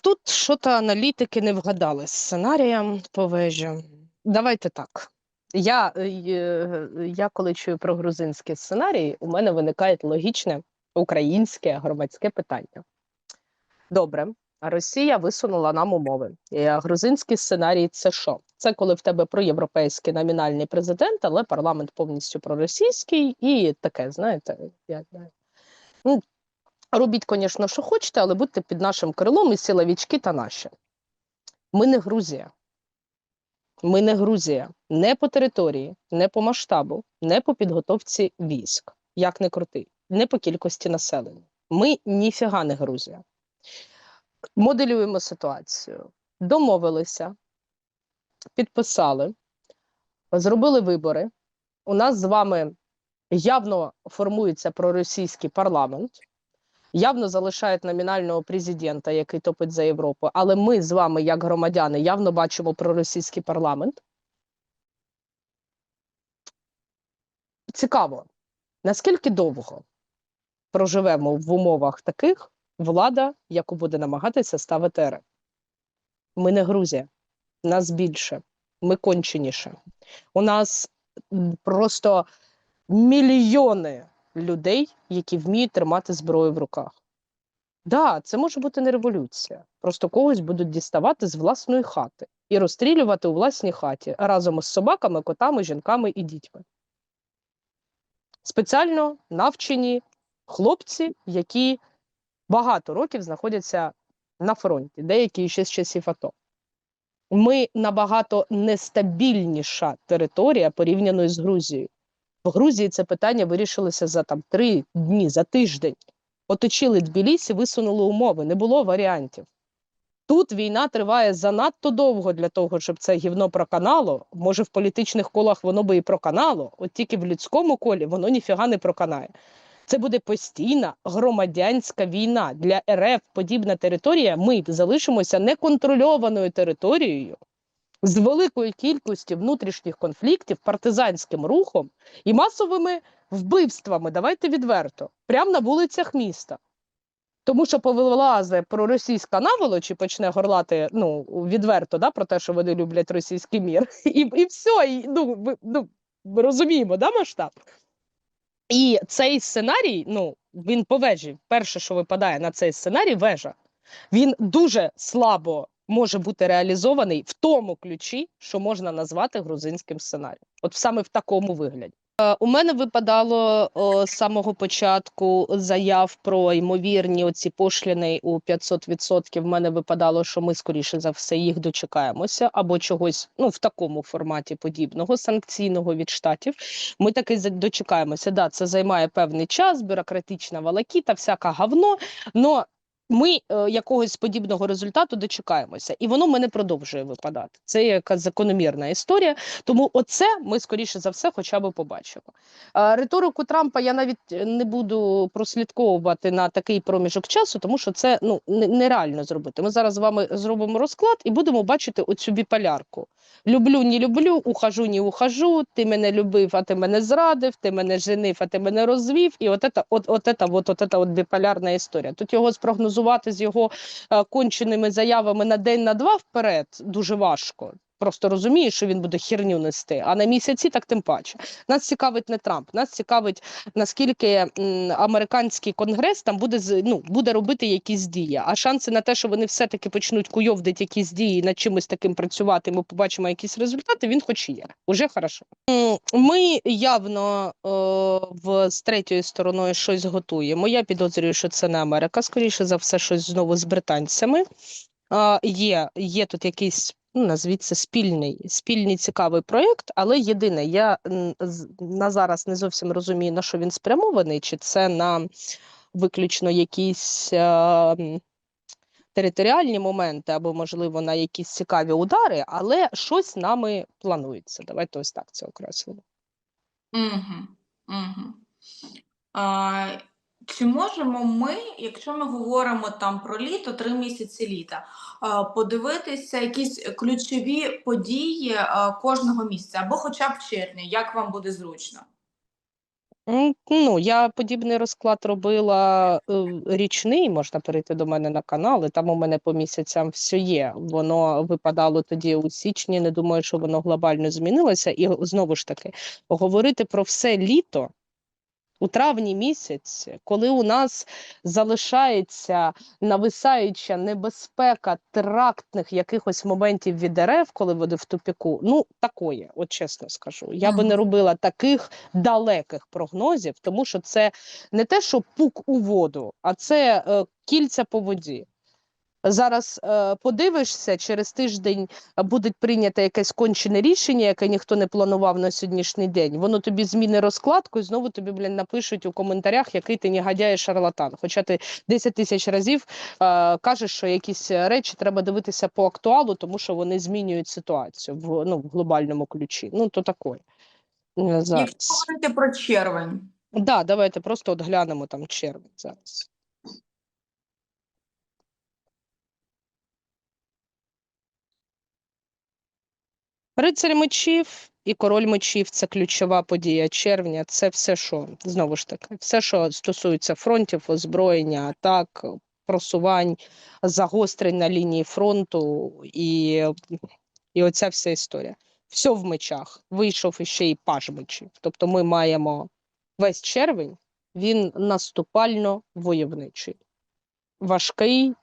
тут що-то аналітики не вгадали з сценарієм по вежі. Давайте так. Я, е, е, я коли чую про грузинський сценарій, у мене виникає логічне українське громадське питання. Добре, Росія висунула нам умови. І, грузинський сценарій це що? Це коли в тебе проєвропейський номінальний президент, але парламент повністю проросійський і таке, знаєте, я, я- ну, робіть, звісно, що хочете, але будьте під нашим крилом і силовички та наші. Ми не Грузія. Ми не Грузія не по території, не по масштабу, не по підготовці військ, як не крути, не по кількості населення. Ми ніфіга не Грузія. Моделюємо ситуацію. Домовилися, підписали, зробили вибори. У нас з вами явно формується проросійський парламент, явно залишають номінального президента, який топить за Європу. Але ми з вами, як громадяни, явно бачимо проросійський парламент. Цікаво, наскільки довго проживемо в умовах таких влада, яку буде намагатися ставити РФ? Ми не Грузія, нас більше, ми конченіше. У нас просто мільйони людей, які вміють тримати зброю в руках. Да, це може бути не революція. Просто когось будуть діставати з власної хати і розстрілювати у власній хаті разом із собаками, котами, жінками і дітьми. Спеціально навчені хлопці, які багато років знаходяться на фронті, деякі ще з часів АТО. Ми набагато нестабільніша територія порівняно з Грузією. В Грузії це питання вирішилося за там три дні, за тиждень. Оточили Тбілісі, висунули умови, не було варіантів. Тут війна триває занадто довго для того, щоб це гівно проканало. Може, в політичних колах воно би і проканало, от тільки в людському колі воно ніфіга не проканає. Це буде постійна громадянська війна для РФ. Подібна територія. Ми залишимося неконтрольованою територією з великою кількістю внутрішніх конфліктів, партизанським рухом і масовими вбивствами. Давайте відверто, прямо на вулицях міста. Тому що повилазе проросійська наволоч і почне горлати ну, відверто да, про те, що вони люблять російський мір. І, і все, і, ну, ви- ну, ми розуміємо, да, масштаб? І цей сценарій, ну, він по вежі. Перше, що випадає на цей сценарій, вежа. Він дуже слабо може бути реалізований в тому ключі, що можна назвати грузинським сценарієм. От саме в такому вигляді. Е, У мене випадало з самого початку заяв про ймовірні оці пошліни у 500%. В мене випадало, що ми скоріше за все їх дочекаємося, або чогось ну в такому форматі подібного санкційного від штатів. Ми таки дочекаємося. Да, це займає певний час, бюрократична валакіта, всяка говно. Но ми е, якогось подібного результату дочекаємося, і воно мене продовжує випадати. Це якась закономірна історія. Тому оце ми скоріше за все, хоча б побачимо. Риторику Трампа я навіть е, не буду прослідковувати на такий проміжок часу, тому що це ну нереально зробити. Ми зараз з вами зробимо розклад і будемо бачити оцю біполярку. Люблю, не люблю, ухожу, не ухожу. Ти мене любив, а ти мене зрадив, ти мене женив, а ти мене розвів. І от ета, от, от, ета, от, от, ета, от біполярна історія. Тут його спрогнозувати з його е, конченими заявами на день на два вперед дуже важко. Просто розуміє, що він буде херню нести, а на місяці так тим паче. Нас цікавить не Трамп, нас цікавить наскільки м, американський конгрес там буде ну, буде робити якісь дії. А шанси на те, що вони все-таки почнуть куйовдити якісь дії, над чимось таким працювати, ми побачимо якісь результати. Він хоч є. Уже хорошо. Ми явно е, в з третьою стороною щось готуємо. Я підозрюю, що це не Америка, скоріше за все, щось знову з британцями. Є, є тут якийсь, ну, назвіть це спільний, спільний цікавий проєкт, але єдине, я на зараз не зовсім розумію, на що він спрямований, чи це на виключно якісь е, територіальні моменти, або, можливо, на якісь цікаві удари, але щось нами планується. Давайте ось так це окреслимо. Угу, угу. А, чи можемо ми, якщо ми говоримо там про літо, три місяці літа, подивитися якісь ключові події кожного місяця, або хоча б червня, як вам буде зручно? Ну, я подібний розклад робила е, річний, можна перейти до мене на канал, і там у мене по місяцям все є. Воно випадало тоді у січні. Не думаю, що воно глобально змінилося. І знову ж таки, говорити про все літо у травні місяць, коли у нас залишається нависаюча небезпека терактних якихось моментів від РФ, коли вони в тупіку, ну такої, от чесно скажу. Я би не робила таких далеких прогнозів, тому що це не те, що пук у воду, а це е, кільця по воді. Зараз е, подивишся, через тиждень буде прийнято якесь кончене рішення, яке ніхто не планував на сьогоднішній день. Воно тобі зміни розкладку, і знову тобі блін, напишуть у коментарях, який ти негодяй шарлатан. Хоча ти 10 тисяч разів е, кажеш, що якісь речі треба дивитися по актуалу, тому що вони змінюють ситуацію в, ну, в глобальному ключі. Ну, то таке. Е, Якщо говорити про червень, Да, давайте просто от глянемо там червень зараз. Рицарь мечів і король мечів це ключова подія червня. Це все, що знову ж таки, все, що стосується фронтів, озброєння, атак, просувань, загострень на лінії фронту і, і оця вся історія. Все в мечах. Вийшов іще і паж мечів. Тобто ми маємо весь червень, він наступально войовничий, важкий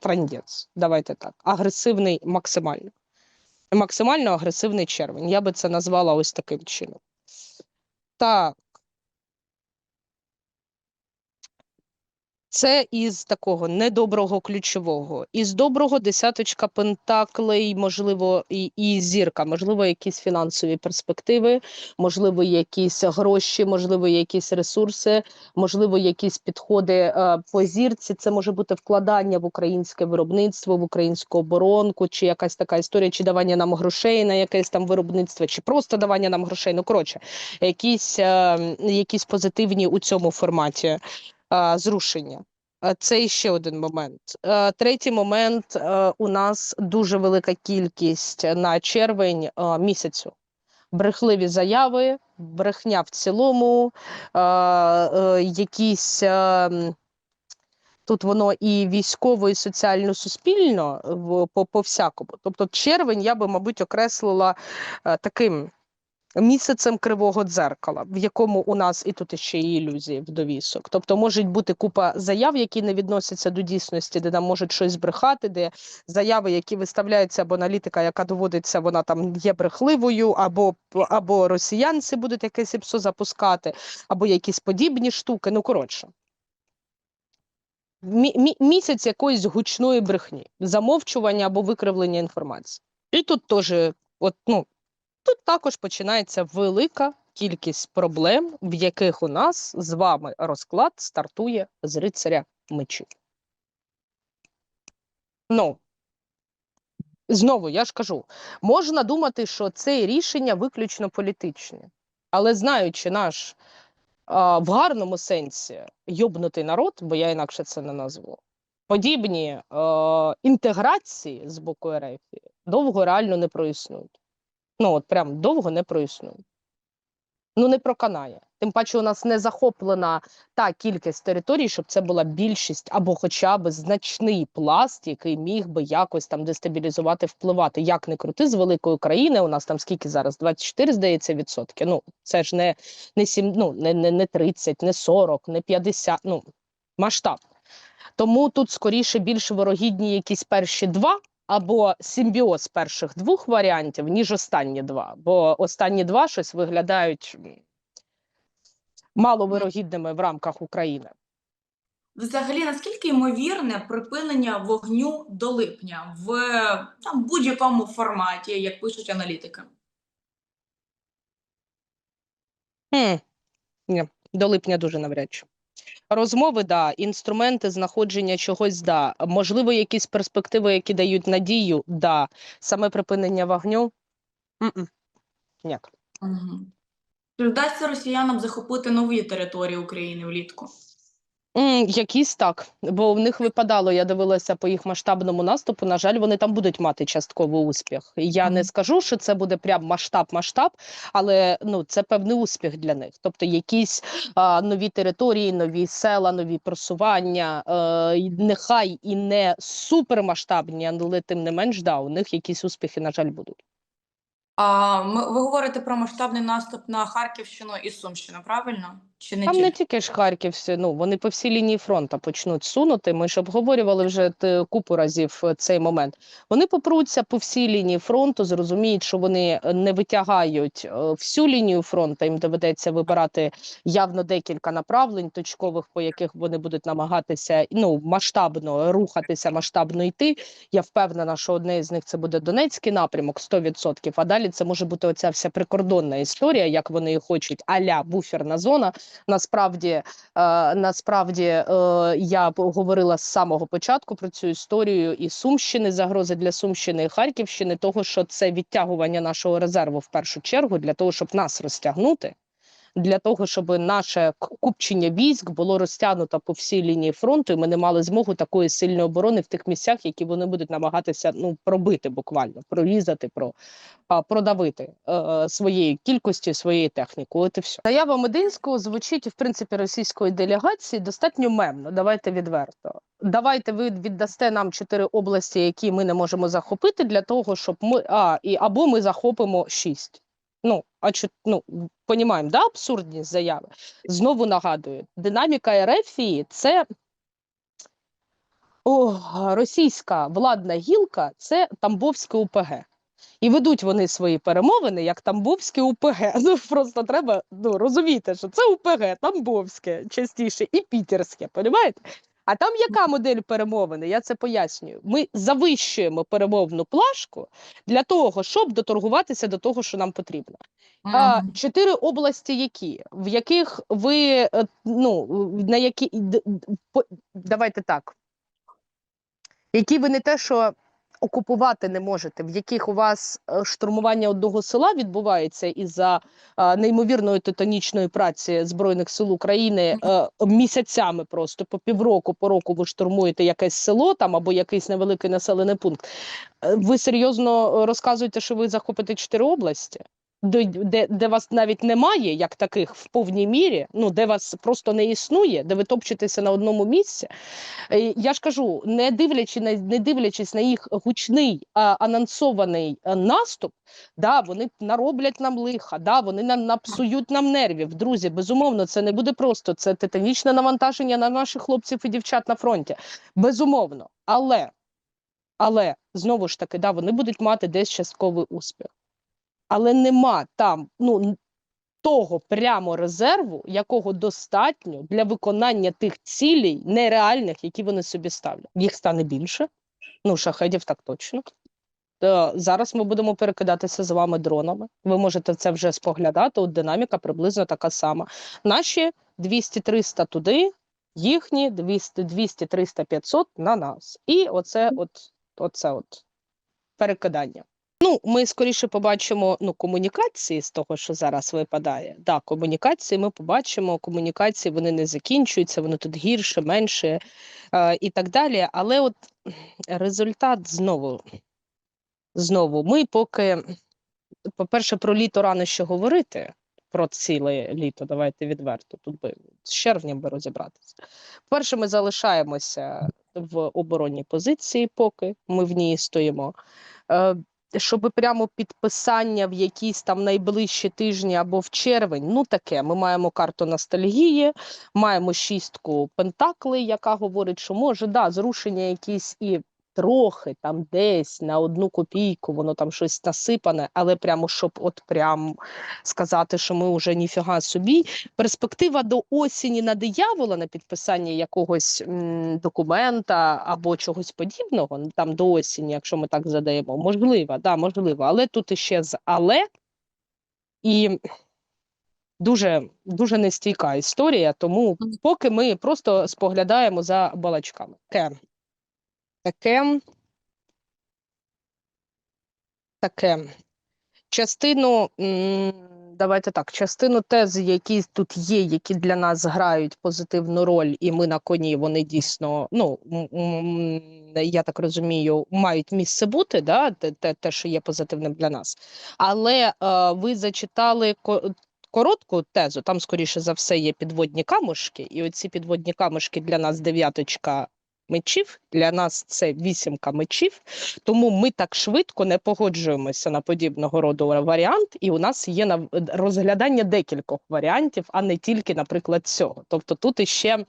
трандець. Давайте так, агресивний максимально максимально агресивний червень. Я би це назвала ось таким чином. Так. Це із такого недоброго ключового. Із доброго десяточка пентаклей, можливо, і, і зірка, можливо, якісь фінансові перспективи, можливо, якісь гроші, можливо, якісь ресурси, можливо, якісь підходи е, по зірці. Це може бути вкладання в українське виробництво, в українську оборонку, чи якась така історія, чи давання нам грошей на якесь там виробництво, чи просто давання нам грошей. Ну коротше, якісь, е, якісь позитивні у цьому форматі зрушення. Це ще один момент. Е, Третій момент е, у нас дуже велика кількість на червень е, місяцю. Брехливі заяви, брехня в цілому, е, е, якісь. е, Тут воно і військово, і соціально-суспільно по, по всякому. Тобто червень я би, мабуть, окреслила е, таким місяцем кривого дзеркала, в якому у нас і тут ще є ілюзії в довісок. Тобто можуть бути купа заяв, які не відносяться до дійсності, де нам можуть щось збрехати, де заяви, які виставляються, або аналітика, яка доводиться, вона там є брехливою, або, або росіянці будуть якесь ІПСО запускати, або якісь подібні штуки. Ну коротше. Мі- мі- місяць якоїсь гучної брехні, замовчування або викривлення інформації. І тут теж, от, ну, тут також починається велика кількість проблем, в яких у нас з вами розклад стартує з рицаря мечів. Ну, знову я ж кажу, можна думати, що це рішення виключно політичне, але знаючи наш а, в гарному сенсі йобнутий народ, бо я інакше це не назву, подібні е, інтеграції з боку РФ довго реально не проіснують. Ну, от прям довго не проіснують. Ну, не проканає. Тим паче, у нас не захоплена та кількість територій, щоб це була більшість або хоча б значний пласт, який міг би якось там дестабілізувати, впливати. Як не крути з великої країни, у нас там скільки зараз? 24, здається, відсотки. Ну, це ж не, не, 7, ну, не, не, не 30, не 40, не 50, ну, масштаб. Тому тут скоріше більш ворогідні якісь перші два, або симбіоз перших двох варіантів, ніж останні два. Бо останні два щось виглядають маловирогідними в рамках України. взагалі, наскільки ймовірне припинення вогню до липня в там, будь-якому форматі, як пишуть аналітики? Хм. Ні, до липня дуже навряд чи. Розмови, да, інструменти знаходження чогось, да. Можливо, якісь перспективи, які дають надію, да. Саме припинення вогню. Ніяк. Угу. Чи вдасться росіянам захопити нові території України влітку? Якісь так, бо в них випадало, я дивилася по їх масштабному наступу. На жаль, вони там будуть мати частковий успіх. Я не скажу, що це буде прям масштаб-масштаб, але ну це певний успіх для них. Тобто якісь а, нові території, нові села, нові просування, е, й нехай і не супермасштабні, але тим не менш, да, у них якісь успіхи, на жаль, будуть. А ми, ви говорите про масштабний наступ на Харківщину і Сумщину, правильно? Чи не Там не тільки? ж Харківські, ну вони по всій лінії фронту почнуть сунути. Ми ж обговорювали вже т- купу разів е, цей момент. Вони попруться по всій лінії фронту, зрозуміють, що вони е, не витягають е, всю лінію фронту. Їм доведеться вибирати явно декілька направлень точкових, по яких вони будуть намагатися ну масштабно рухатися, масштабно йти. Я впевнена, що одне з них це буде Донецький напрямок 100%, а далі це може бути оця вся прикордонна історія, як вони і хочуть, аля буферна зона. Насправді, е, насправді е, я говорила з самого початку про цю історію і Сумщини, загрози для Сумщини і Харківщини, того що це відтягування нашого резерву в першу чергу для того, щоб нас розтягнути. Для того щоб наше купчення військ було розтягнуто по всій лінії фронту, і ми не мали змогу такої сильної оборони в тих місцях, які вони будуть намагатися ну пробити буквально, прорізати, про продавити е, своєю кількістю, своєю технікою. От і все. Заява Мединського звучить в принципі російської делегації достатньо мемно. Давайте відверто. Давайте ви віддасте нам чотири області, які ми не можемо захопити, для того, щоб ми а і або ми захопимо шість. Ну а чо, ну понімаємо, да, абсурдність заяви. Знову нагадую, динаміка Ерефії це о, російська владна гілка, це Тамбовське УПГ. І ведуть вони свої перемовини як Тамбовське УПГ. Ну просто треба ну, розуміти, що це УПГ, Тамбовське частіше і Пітерське, понімаєте? А там яка модель перемовини? Я це пояснюю. Ми завищуємо перемовну плашку для того, щоб доторгуватися до того, що нам потрібно. А, чотири області, які в яких ви е, ну на які давайте так, які ви не те, що окупувати не можете, в яких у вас е, штурмування одного села відбувається із-за е, неймовірної титанічної праці збройних сил України е, місяцями, просто по півроку, по року ви штурмуєте якесь село там або якийсь невеликий населений пункт. Е, Ви серйозно розказуєте, що ви захопите чотири області? Де, де, вас навіть немає, як таких в повній мірі, ну де вас просто не існує, де ви топчетеся на одному місці. Е, Я ж кажу, не дивлячись на не дивлячись на їх гучний а, анонсований е, наступ, да, вони нароблять нам лиха, да, вони нам напсують нам нервів. Друзі, безумовно, це не буде просто. Це титанічне навантаження на наших хлопців і дівчат на фронті. Безумовно, але, але знову ж таки, да, вони будуть мати десь частковий успіх. Але нема там ну, того прямо резерву, якого достатньо для виконання тих цілей нереальних, які вони собі ставлять. Їх стане більше. Ну, шахедів так точно. Е, Зараз ми будемо перекидатися з вами дронами. Ви можете це вже споглядати. От динаміка приблизно така сама. Наші 200-300 туди, їхні 200, 200 300 500 на нас. І оце от, оце от перекидання. Ну, ми скоріше побачимо ну, комунікації з того, що зараз випадає. Да, комунікації ми побачимо. Комунікації вони не закінчуються, вони тут гірше, менше е, і так далі. Але от результат знову. Знову, ми поки, по-перше, про літо рано ще говорити. Про ціле літо, давайте відверто. Тут би з червня би розібратися. Перше, ми залишаємося в оборонній позиції, поки ми в ній стоїмо. Щоб прямо підписання в якісь там найближчі тижні або в червень, ну таке. Ми маємо карту ностальгії, маємо шістку пентаклей, яка говорить, що може да, зрушення якісь і трохи там десь на одну копійку, воно там щось насипане, але прямо щоб от прям сказати, що ми вже ніфіга собі. Перспектива до осені на диявола на підписання якогось м, документа або чогось подібного, ну, там до осені, якщо ми так задаємо, можливо, да, можливо, але тут іще з але і дуже дуже нестійка історія, тому поки ми просто споглядаємо за балачками. Таке. Таке. Таке. Частину давайте так. Частину тез, які тут є, які для нас грають позитивну роль, і ми на коні, вони дійсно, ну я так розумію, мають місце бути, да, те, те, що є позитивним для нас. Але е, ви зачитали коротку тезу, там, скоріше за все, є підводні камушки, і оці підводні камушки для нас дев'яточка мечів, для нас це вісімка мечів. Тому ми так швидко не погоджуємося на подібного роду варіант, і у нас є на розглядання декількох варіантів, а не тільки, наприклад, цього. Тобто тут іще.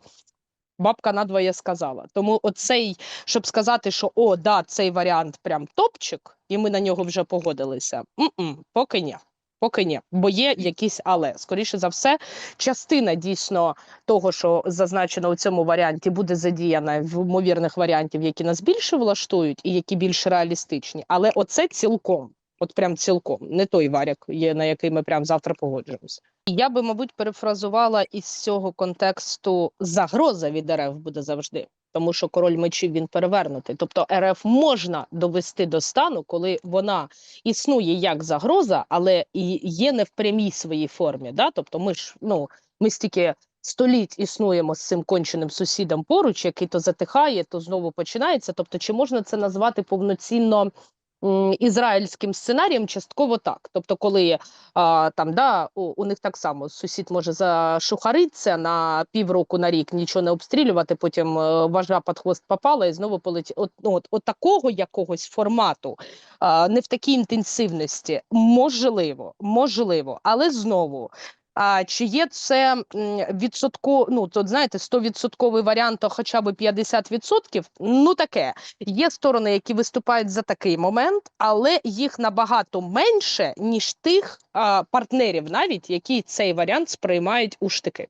Бабка надвоє сказала. Тому оцей, щоб сказати, що о, да, цей варіант прям топчик, і ми на нього вже погодилися. М-м, поки ні. Поки ні, бо є якісь але. Скоріше за все, частина дійсно того, що зазначено у цьому варіанті, буде задіяна в ймовірних варіантів, які нас більше влаштують і які більш реалістичні. Але оце цілком, от прям цілком, не той варік, є, на який ми прям завтра погоджуємося. Я би, мабуть, перефразувала із цього контексту загроза від РФ буде завжди. Тому що король мечів він перевернутий. Тобто РФ можна довести до стану, коли вона існує як загроза, але і є не в прямій своїй формі. Да? Тобто, ми ж ну ми стільки століть існуємо з цим конченим сусідом поруч, який то затихає, то знову починається. Тобто, чи можна це назвати повноцінно ізраїльським сценарієм? Частково так. Тобто, коли а, там да, у, у них так само сусід може зашухаритися на півроку на рік, нічого не обстрілювати, потім е, важа під хвост попала і знову полетіла. От, ну, от, от такого якогось формату, а, не в такій інтенсивності, можливо, можливо, але знову. А чи є це відсотко, ну тут знаєте, 100% варіант, то хоча б 50%? Ну таке. Є сторони, які виступають за такий момент, але їх набагато менше, ніж тих а, партнерів, навіть які цей варіант сприймають у штики.